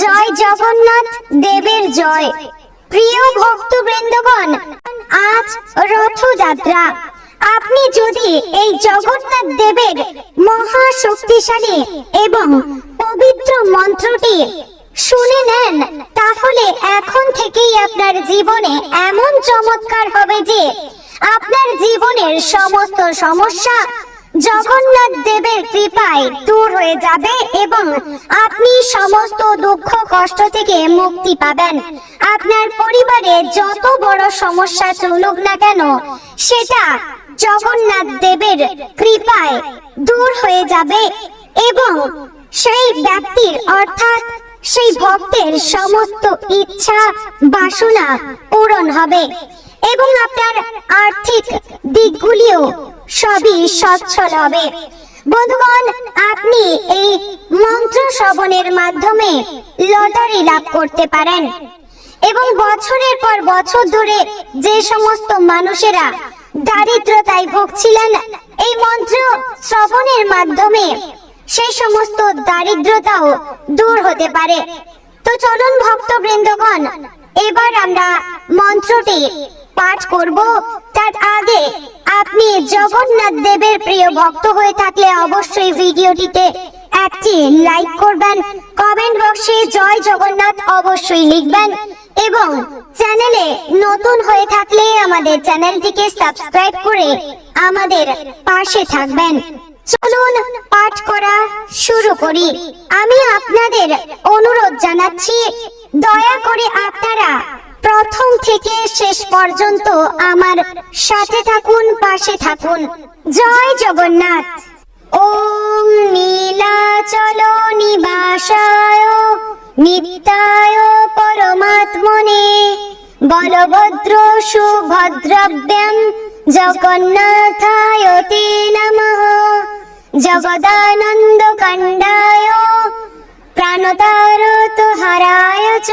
জয় জগন্নাথ দেবের জয়। প্রিয় ভক্তবৃন্দগণ, আজ রথযাত্রা। আপনি যদি এই জগন্নাথ দেবের মহা শক্তিশালী এবং পবিত্র মন্ত্রটি শুনে নেন, তাহলে এখন থেকেই আপনার জীবনে এমন চমৎকার হবে যে আপনার জীবনের সমস্ত সমস্যা জগন্নাথ দেবের কৃপায় দূর হয়ে যাবে এবং আপনি সমস্ত দুঃখ, কষ্ট থেকে মুক্তি পাবেন। আপনার পরিবারে যত বড় সমস্যা চলুক না কেন, সেটা জগন্নাথ দেবের কৃপায় দূর হয়ে যাবে এবং সেই ব্যক্তির, অর্থাৎ সেই ভক্তের সমস্ত ইচ্ছা, বাসনা পূরণ হবে। এবং আপনার আর্থিক দিকগুলিও সবই সচ্ছল হবে। বন্ধুগণ, আপনি এই মন্ত্র শ্রবণের মাধ্যমে লটারি লাভ করতে পারেন এবং বছরের পর বছর ধরে যে সমস্ত মানুষেরা দারিদ্রতায় ভুগছিলেন, এই মন্ত্র শ্রবণের মাধ্যমে সেই সমস্ত দারিদ্রতাও দূর হতে পারে। তো চলুন ভক্তবৃন্দগণ, এবার আমরা মন্ত্রটি পাঠ করব। তার আগে আপনি জগন্নাথ দেবের প্রিয় ভক্ত হয়ে থাকলে অবশ্যই ভিডিওটিতে একটি লাইক করবেন কমেন্ট বক্সে জয় জগন্নাথ অবশ্যই লিখবেন এবং চ্যানেলে নতুন হয়ে থাকলে আমাদের চ্যানেলটিকে সাবস্ক্রাইব করে আমাদের পাশে থাকবেন। চলুন পাঠ করা শুরু করি। আমি আপনাদের অনুরোধ জানাচ্ছি, দয়া করে আপনারা প্রথম থেকে শেষ পর্যন্ত আমার সাথে থাকুন, পাশে থাকুন। জয় জগন্নাথ। ওম নীলাচল নিবাসায় নিত্যায় পরমাত্মনে বলভদ্র সুভদ্রব্যাম জগন্নাথায় তে নমঃ। জগদানন্দ কণ্ডায় প্রাণতারত হারায় চ।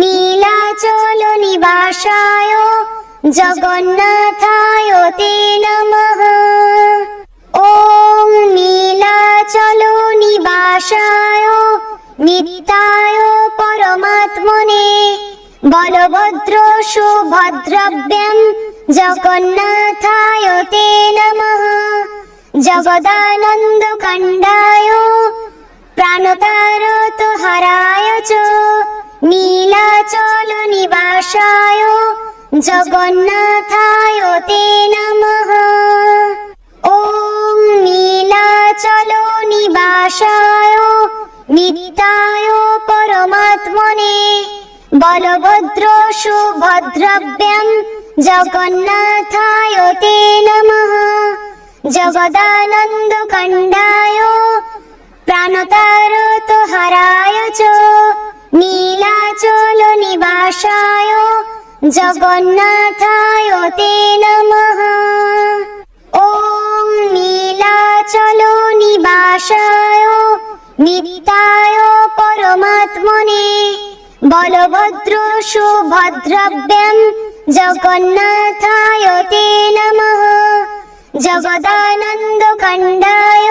নীলাচল নিবাসায় জগন্নাথায় তে নমঃ। ওম নীলাচল নিবাসায় নিত্যায় পরমাত্মনে বলভদ্র সুভদ্রব্যাম, জগন্নাথায় তে নমঃ। জগদানন্দ কণ্ডায় প্রাণতারত হারায় চ নীলাচল নিবাসায়, জগন্নাথায় তে নমঃ। ওম নীলাচল নিবাসায়, নিত্যায় পরমাত্মনে, বলভদ্র সুভদ্রব্যাম, জগন্নাথায় তে নমঃ। জগদানন্দ কণ্ডায় প্রাণতারত হারায় চ নীলাচল নিবাসায় জগন্নাথায় তে নমঃ। ওম নীলাচল নিবাসায় নিত্যায় পরমাত্মনে বলভদ্র সুভদ্রব্যাম, জগন্নাথায় তে নমঃ। জগদানন্দ কণ্ডায়,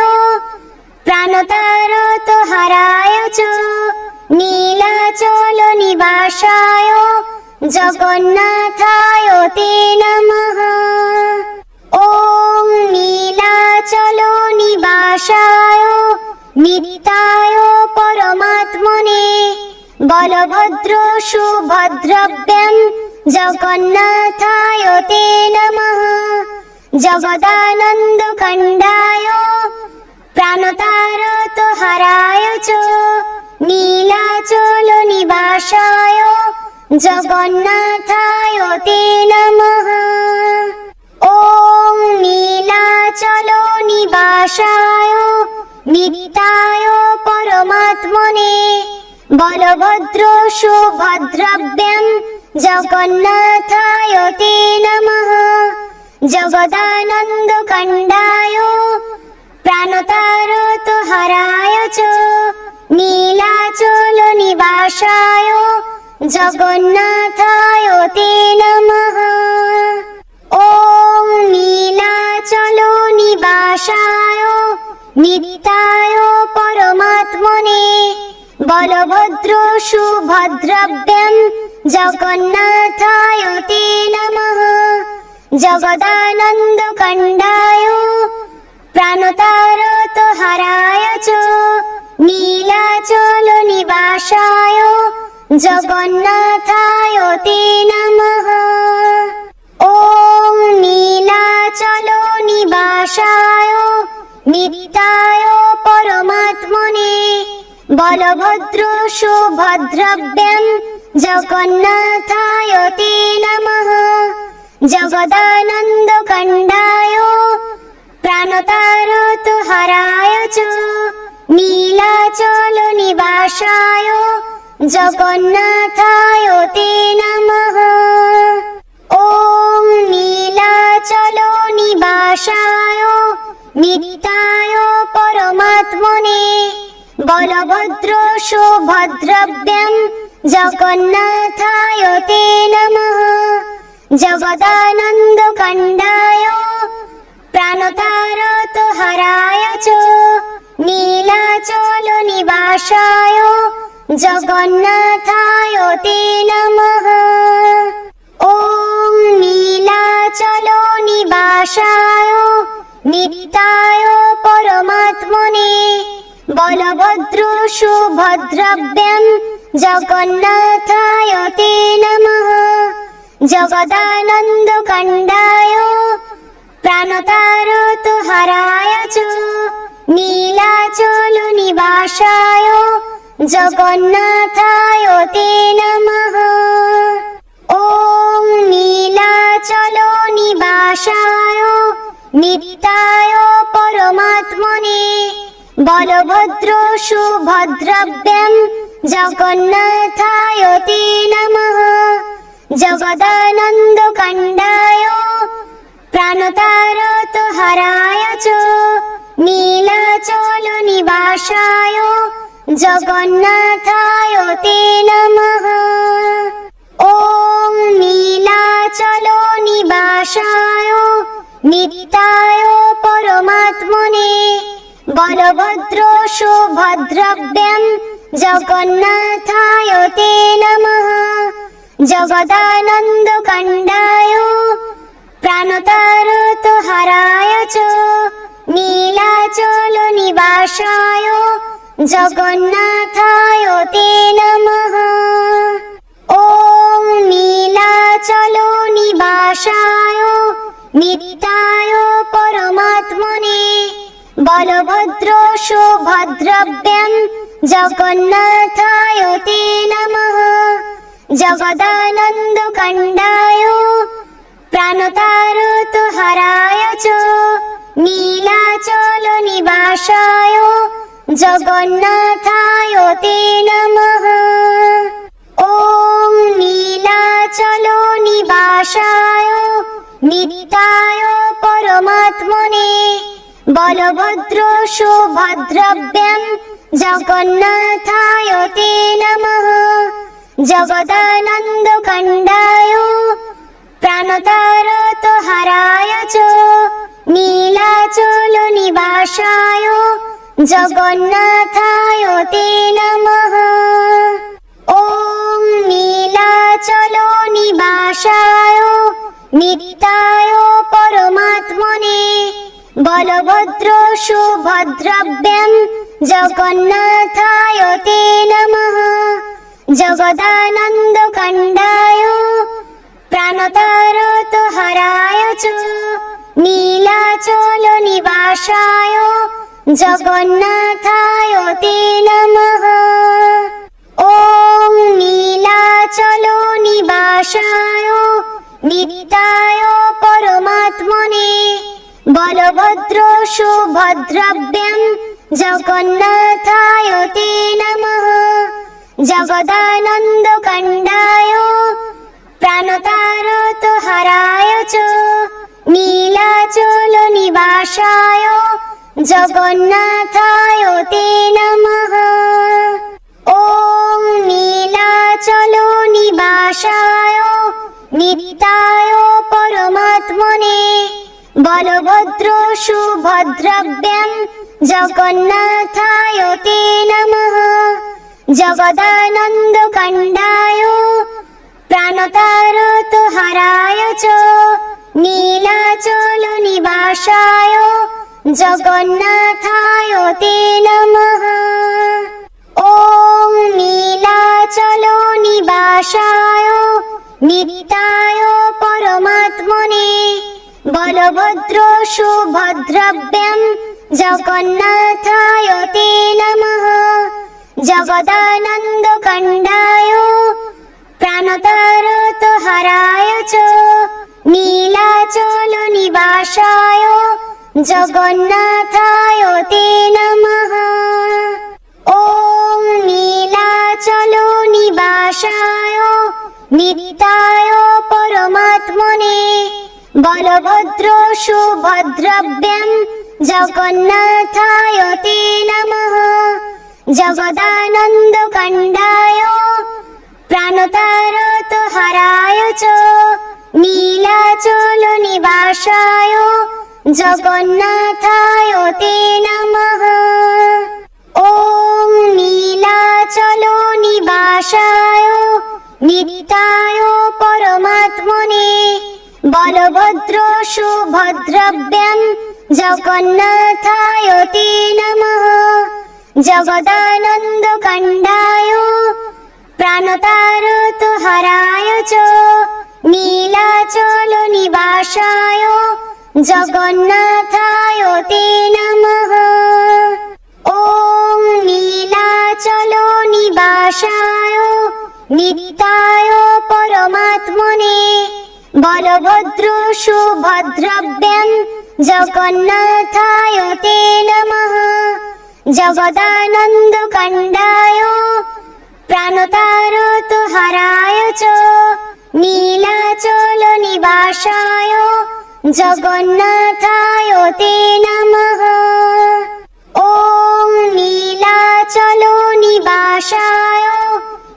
প্রাণতারত হারায় চ। নীলাচল নিবাসায়, জগন্নাথায় তে নমঃ। ওম নীলাচল নিবাসায় নিত্যায় পরমাত্মনে, বলভদ্র সুভদ্রব্যাম, জগন্নাথায় তে নমঃ। জগদানন্দ কণ্ডায় প্রাণতারত হারায় চ নীলাচল নিবাসায়, জগন্নাথায় তে নমঃ। ওম নীলাচল নিবাসায় নিত্যায় পরমাত্মনে বলভদ্র সুভদ্রব্যাম, জগন্নাথায় তে নমঃ। জগদানন্দ কণ্ডায়, প্রাণতারত হারায় চ। নীলাচল নিবাসায়, জগন্নাথায় তে নমঃ। ওম নীলাচল নিবাসায় নিত্যায় পরমাত্মনে, বলভদ্র সুভদ্রাভ্যাম জগন্নাথায় তে নমঃ। জগদানন্দ কণ্ডায়, প্রাণতারত হারায় চ নীলাচল নিবাসায়, জগন্নাথায় তে নমঃ। ওম নীলাচল নিবাসায় নিত্যায় পরমাত্মনে, বলভদ্র সুভদ্রব্যম জগন্নাথায় তে নমঃ। জগদানন্দ কণ্ডায়, প্রাণতারত হরায় চ। নীলাচল নিবাসায় জগন্নাথায় তে নমঃ। ওম নীলাচল নিবাসায় নিতায় পরমাত্মনে বলভদ্র সুভদ্রব্যম জগন্নাথায় তে নমঃ। জগদানন্দ কণ্ডায় প্রাণতারত হরায় ভাষায় জগন্নাথায় তে নমঃ ওম নীলাচল নিবাসায় নিত্যায় পরমাত্মনে বলভদ্র সুভদ্রব্যম জগন্নাথায় তে নমঃ জগদানন্দ কাণ্ডায় প্রাণতারত হারায় চ নীলাচল নিবাসায়, জগন্নাথায় তে নমঃ। ওম নীলাচল নিবাসায়, নিত্যায় পরমাত্মনে, বলভদ্র সুভদ্রব্যম, জগন্নাথায় তে নমঃ। জগদানন্দ কাণ্ডায়, প্রাণতারত হরায় চ নীলাচল নিবাসায় জগন্নাথায় তে নমঃ। ওম নীলাচল নিবাসায় নিত্যায় পরমাত্মনে বলভদ্র সুভদ্রব্যম জগন্নাথায় তে নমঃ। জগদানন্দ কাণ্ডায় প্রাণতারত হারায় চ নীলাচল নিবাসায়, জগন্নাথায় তে নমঃ। ওম নীলাচল নিবাসায় নিত্যায় পরমাত্মনে। বলভদ্র সুভদ্রব্যম, জগন্নাথায় তে নমঃ। জগদানন্দকণ্ডায় প্রাণ তার তো হারায় চো, নীলাচল নিবাসায়, জগন্নাথায় তে নমঃ। ওম নীলাচল নিবাসায় নিত্যায় পরমাত্মনে, বলভদ্র সুভদ্রব্যম, জগন্নাথায় তে নমঃ। জগদানন্দ খণ্ডায় প্রাণতার তো হারায়চ নীলাচল নিবাসায়, জগন্নাথায় তে নমঃ। ওম নীলাচল নিবাসায়, নিত্যায় পরমাত্মনে বলভদ্র সুভদ্রব্যম, জগন্নাথায় তে নমঃ। জগদানন্দ প্রাণতর তো হারায়চ নীলাচল নিবাসায়, জগন্নাথায় তে নমঃ। ওম নীলাচল নিবাসায়, নিত্যায় পরমাত্মনে বলভদ্র সুভদ্রব্যম, জগন্নাথায় তে নমঃ। জগদানন্দ কণ্ডায় কেন তার তো হারায়চ নীলাচল নিবাসায়, জগন্নাথায় তে নমঃ। ওম নীলাচল নিবাসায়, নিত্যায় পরমাত্মনে বলভদ্র সুভদ্রব্যম, জগন্নাথায় তে নমঃ। জগদানন্দ কণ্ডায় প্রাণ তার তো হারায়চ নীলাচল নিবাসায়, জগন্নাথায় তে নমঃ। ওম নীলাচল নিবাসায়, নিত্যায় পরমাত্মনে বলভদ্র সুভদ্রব্যম, জগন্নাথায় তে নমঃ। জগদানন্দ কণ্ডায় প্রাণতর তো হারায়চ নীলাচল নিবাসায়, জগন্নাথায় তে নমঃ। ওম নীলাচল নিবাসায়, নিত্যায় পরমাত্মনে বলভদ্র সুভদ্রব্যম, জগন্নাথায় তে নমঃ। জগদানন্দ কণ্ডায় প্রাণ তার তো হারায় চোখ নীলাচল নিবাসায়, জগন্নাথায় তে নমঃ। ওম নীলাচল নিবাসায় নিত্যায় পরমাত্মনে বলভদ্র সুভদ্রব্যম জগন্নাথায় তে নমঃ। জগদানন্দ কণ্ডায় প্রাণ তার তো হারায় চ নীলাচল নিবাসায়, জগন্নাথায় তে নমঃ। ওম নীলাচল নিবাসায় নিত্যায় পরমাত্মনে বলভদ্র সুভদ্রব্যম, জগন্নাথায় তে নমঃ। জগদানন্দ কণ্ডায় প্রাণ তার তো হারায় চ, নীলাচল নিবাসায়, জগন্নাথায় তে নমঃ। ওম নীলাচল নিবাসায়,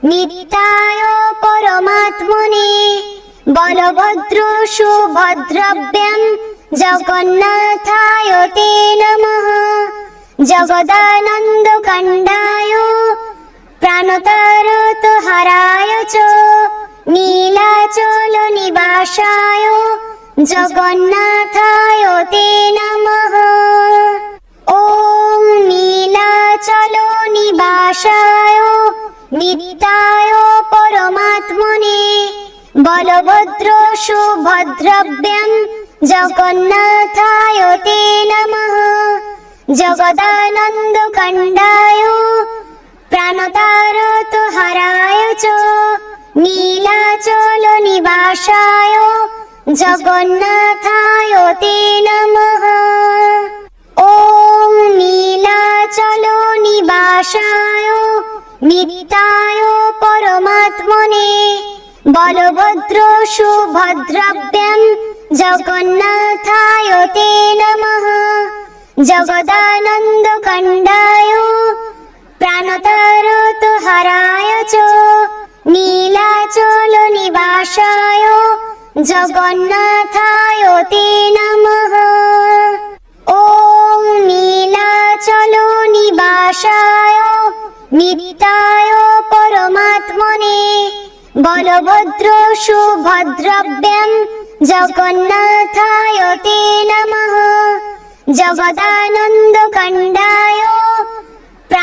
নিত্যায় পরমাত্মনে, বলভদ্র সুভদ্রব্যম, জগন্নাথায় তে নমঃ। জগদানন্দকাণ্ডায় প্রাণতার তো হারায় চ নীলাচল নিবাসায়, জগন্নাথায় তে নমঃ। ওম নীলাচল নিবাসায় নিত্যায় পরমাত্মনে বলভদ্র সুভদ্রব্যম জগন্নাথায় তে নমঃ। জগদানন্দ কণ্ডায় প্রাণতার তো হারায় চ নীলাচল নিবাসায়, জগন্নাথায় তে নমঃ। ওম নীলাচল নিবাসায় নিত্যায় পরমাত্মনে বলভদ্র সুভদ্রব্যম, জগন্নাথায় তে নমঃ। জগদানন্দ খণ্ডায় প্রাণতর তো হারায় চ নীলাচল নিবাসায়, জগন্নাথায় তে নমঃ। ওম নীলাচল নিবাসায় নিত্যায় পরমাত্মনে বলভদ্র সুভদ্রব্যম, জগন্নাথায় তে নমঃ। জগদানন্দকণ্ডায়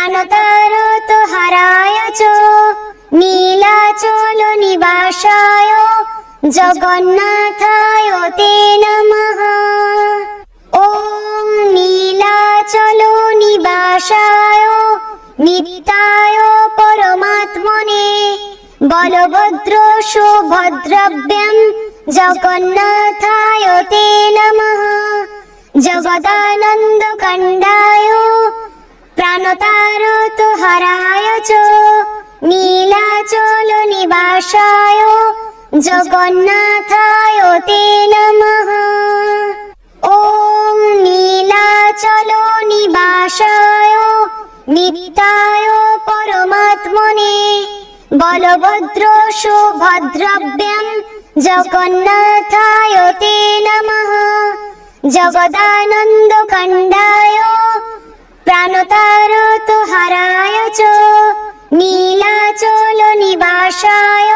প্রাণতর তো হারায় নীলাচল নিবাসায়, জগন্নাথায় তে নমঃ। ওম নীলাচল নিবাসায়, নিতায় পরমাত্মনে বলভদ্র সুভদ্রব্যম, জগন্নাথায় তে নমঃ। জগদানন্দকণ্ডায় প্রাণ তার তো হারায়চ নীলাচল নিবাসায়, জগন্নাথায় তে নমঃ। ওম নীলাচল নিবাসায় নিতায় পরমাত্মনে, বলভদ্র সুভদ্রব্যম, জগন্নাথায় তে নমঃ। জগদানন্দ খণ্ডায় প্রাণ তার তো হারায়চ নীলাচল নিবাসায়,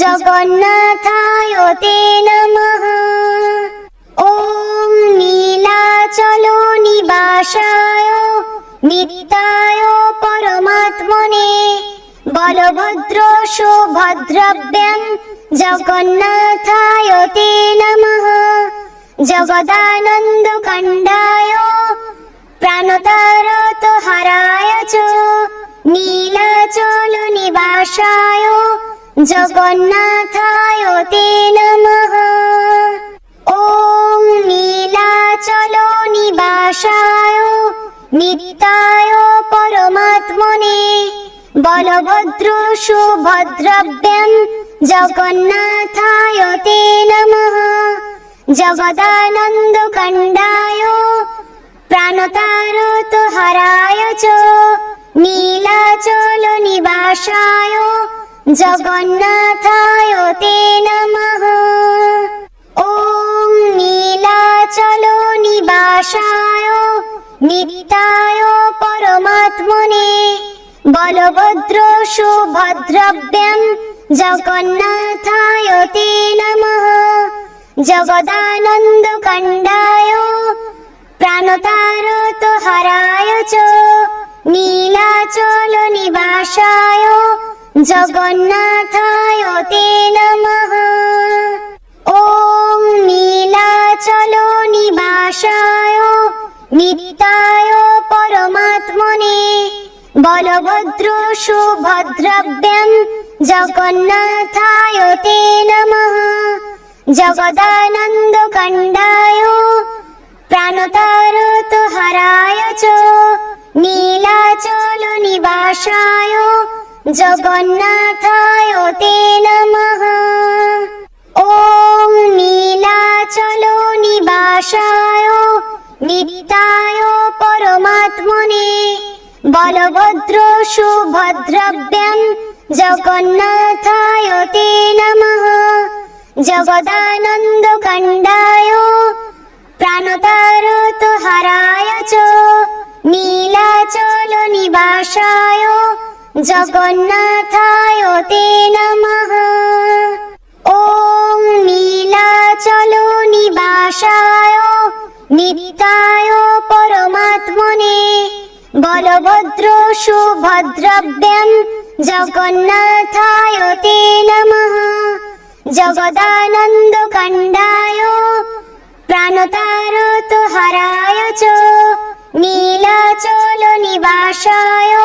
জগন্নাথায় তে নমঃ। ওম নীলাচল নিবাসায় নিত্যায় পরমাত্মনে বলভদ্র সুভদ্রব্যম, জগন্নাথায় তে নমঃ। জগদানন্দ খণ্ডায় চলো নিবাসায়, জগন্নাথায় তে নমঃ। ওম নীলাচলো নিবাসায় নিত্যায় পরমাত্মনে। বলভদ্র সুভদ্রব্যম, জগন্নাথায় তে নমঃ। জগদানন্দ কণ্ডায়, প্রাণতারত হরায় চ। নীলাচল নিবাসায়, জগন্নাথায় তে নমঃ। ওম নীলাচল নিবাসায় নিত্যায় পরমাত্মনে, বলভদ্র সুভদ্রব্যম, জগন্নাথায় তে নমঃ। জগদানন্দ কণ্ডায়, প্রাণতারত হরায় চ। নীলাচল নিবাসায়, জগন্নাথায় তে নমঃ। ওম নীলাচল নিবাসায় নিত্যায় পরমাত্মনে। বলভদ্র সুভদ্রব্যম জগন্নাথায় তে নমঃ। জগদানন্দ কণ্ডায়, প্রাণতারত হারায় চ নী বাসায় জগন্নাথায় তে নমঃ। ওম নীলাচল নিবাসায় নিত্যায় পরমাত্মনে বলভদ্র সুভদ্রব্যম জগন্নাথায় তে নমঃ। জগদানন্দ কাণ্ডায় প্রাণতারত হারায় চ নীলাচল নিবাসায়, জগন্নাথায় তে নমঃ। ওম নীলাচল নিবাসায় নিত্যায় পরমাত্মনে। বলভদ্র সুভদ্রব্যম, জগন্নাথায় তে নমঃ। জগদানন্দ কাণ্ডায়, প্রাণতারত হারায় চ। নীলাচল নিবাসায়,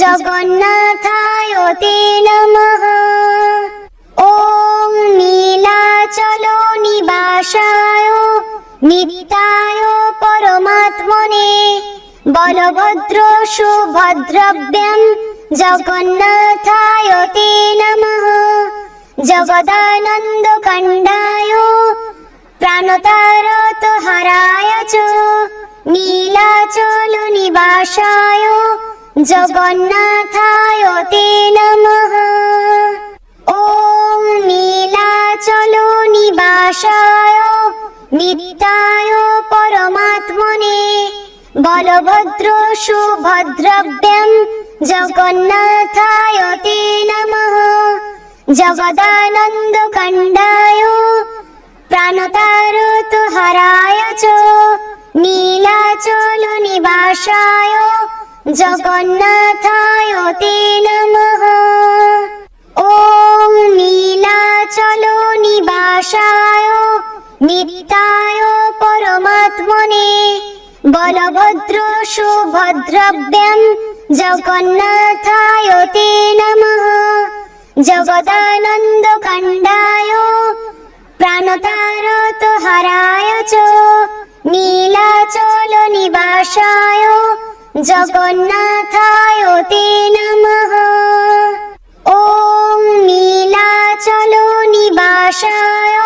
জগন্নাথায় তে নমঃ। ওম নীলাচল নিবাসায়, নিতায় পরমাত্মনে বলভদ্র সুভদ্রব্যম, জগন্নাথায় তে নমঃ। জগদানন্দ কাণ্ডায়, প্রাণতারত হরায় চ নীলাচল নিবাসায়, জগন্নাথায় তে নমঃ। ওম নীলাচল নিবাসায় নিত্যায় পরমাত্মনে বলভদ্র সুভদ্রব্যম, জগন্নাথায় তে নমঃ। জগদানন্দ কণ্ডায়, প্রাণতারত হরায় চ নীলাচল নিবাসায়, জগন্নাথায় তে নমঃ। ওম নীলাচল নিবাসায় নিত্যায় পরমাত্মনে। বলভদ্র সুভদ্রব্যম, জগন্নাথায় তে নমঃ। জগদানন্দ কাণ্ডায়, প্রাণতারত হারায় চ। নীলাচল নিবাসায় জগন্নাথায় তে নমঃ। ওম নীলাচল নিবাসায়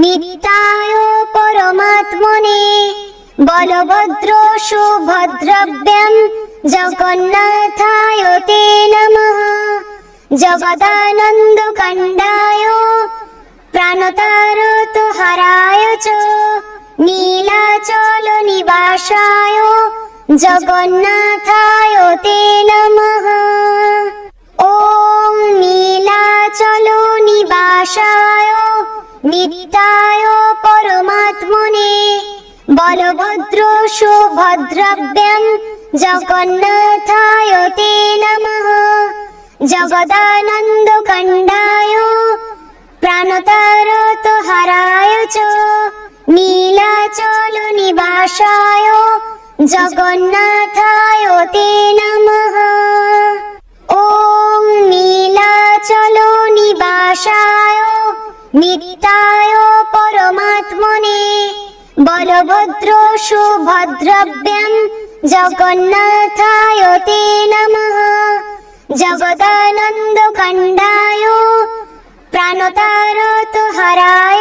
নিত্যায় পরমাত্মনে বলভদ্র সুভদ্রব্যম জগন্নাথায় তে নমঃ। জগদানন্দ কাণ্ডায় প্রাণতারত হারায় চ নীলাচল নিবাসায়, জগন্নাথায় তে নমঃ। ওম নীলাচল নিবাসায় নিত্যায় পরমাত্মনে। বলভদ্র সুভদ্রব্যম জগন্নাথায় তে নমঃ। জগদানন্দ কণ্ডায়, প্রাণতারত হারায় চ। নীলাচল নিবাসায়, জগন্নাথায় তে নমঃ। ওম নীলাচল নিবাসায়, নিত্যায় পরমাত্মনে, বলভদ্র সুভদ্রব্যম, জগন্নাথায় তে নমঃ। জগদানন্দ খণ্ডায় প্রাণতারত হরায়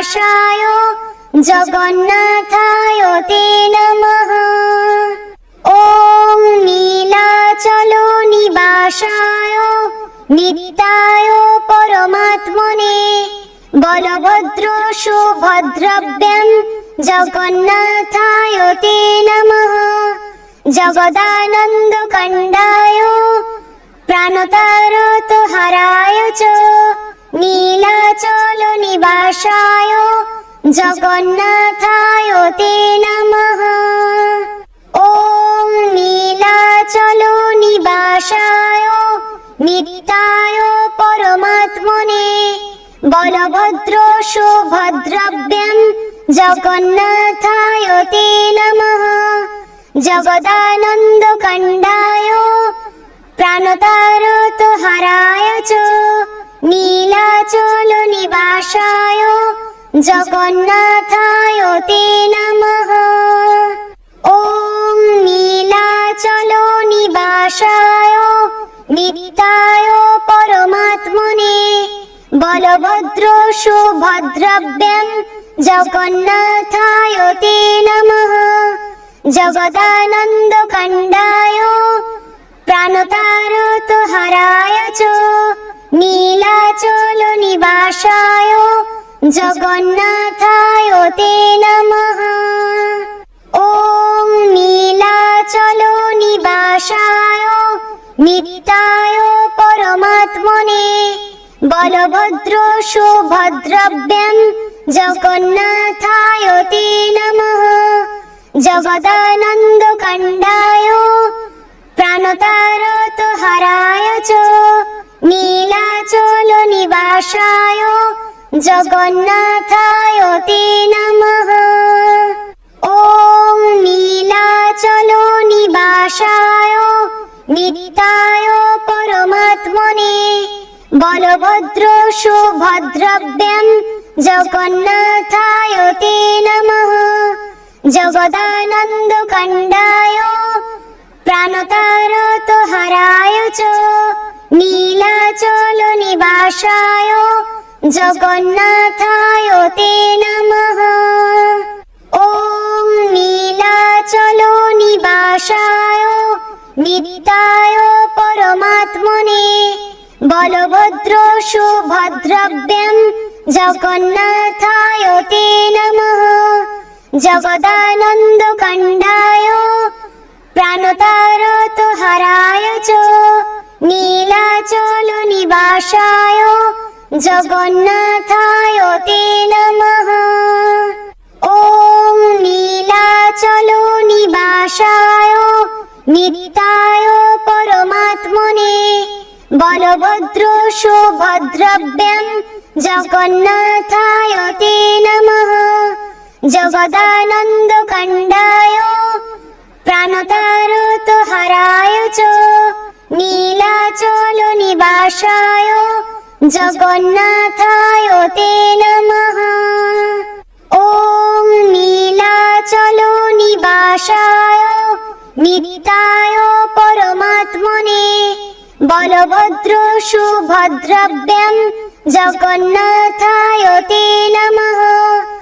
ভাষায় জগন্নাথায় তে নমঃ। ওম নীলাচল নিবাসায় নিত্যায় পরমাত্মনে বলভদ্র সুভদ্রব্যম জগন্নাথায় তে নমঃ। জগদানন্দ কণ্ডায় প্রাণতারত হারায় চ নীলাচল নিবাসায়, জগন্নাথায় তে নমঃ। ওম নীলাচল নিবাসায়, নিত্যায় পরমাত্মনে বলভদ্র সুভদ্রব্যম জগন্নাথায় তে নমঃ। জগদানন্দ কণ্ডায়, প্রাণতারত হারায় চ নীলাচল নিবাসায়, জগন্নাথায় তে নমঃ। ওম নীলাচল নিবাসায়, নিত্যায় পরমাত্মনে বলভদ্র সুভদ্রব্যম জগন্নাথায় তে নমঃ। জগদানন্দ কণ্ডায়, প্রাণতারত হারায় চ। নীলাচল নিবাসায়, জগন্নাথায় তে নমঃ। ওম নীলাচল নিবাসায়, নিত্যায় পরমাত্মনে, বলভদ্র সুভদ্রব্যম জগন্নাথায় তে নমঃ। জগদানন্দ কাণ্ডায়, প্রাণতারত হারায় চ নীলাচল নিবাসায় জগন্নাথায় তে নমঃ। ওম নীলাচল নিবাসায় নিত্যায় পরমাত্মনে বলভদ্র সুভদ্রব্যম জগন্নাথায় তে নমঃ। জগদানন্দ কণ্ডায় প্রাণতারত হারায় চ নীলাচল নিবাসায় জগন্নাথায় তে নমঃ। ওম নীলাচল নিবাসায় নিত্যায় পরমাত্মনে বলভদ্র সুভদ্রব্যম জগন্নাথায় তে নমঃ। জগদানন্দ কণ্ডায় প্রাণতারত হারায় চ নীলাচল নিবাসায় জগন্নাথায় তে নমঃ। ওম নীলাচল নিবাসায় নিত্যায় পরমাত্মনে বলভদ্র সুভদ্রব্যম, জগন্নাথায় তে নমঃ। জগদানন্দ কণ্ডায় প্রাণতারত হারায় চ। নীলাচল নিবাসায় জগন্নাথায় তে নমঃ। ওম নীলাচল নিবাসায় নিত্যায় পরমাত্মনে বলভদ্র সুভদ্রব্যম, জগন্নাথায় তে নমঃ।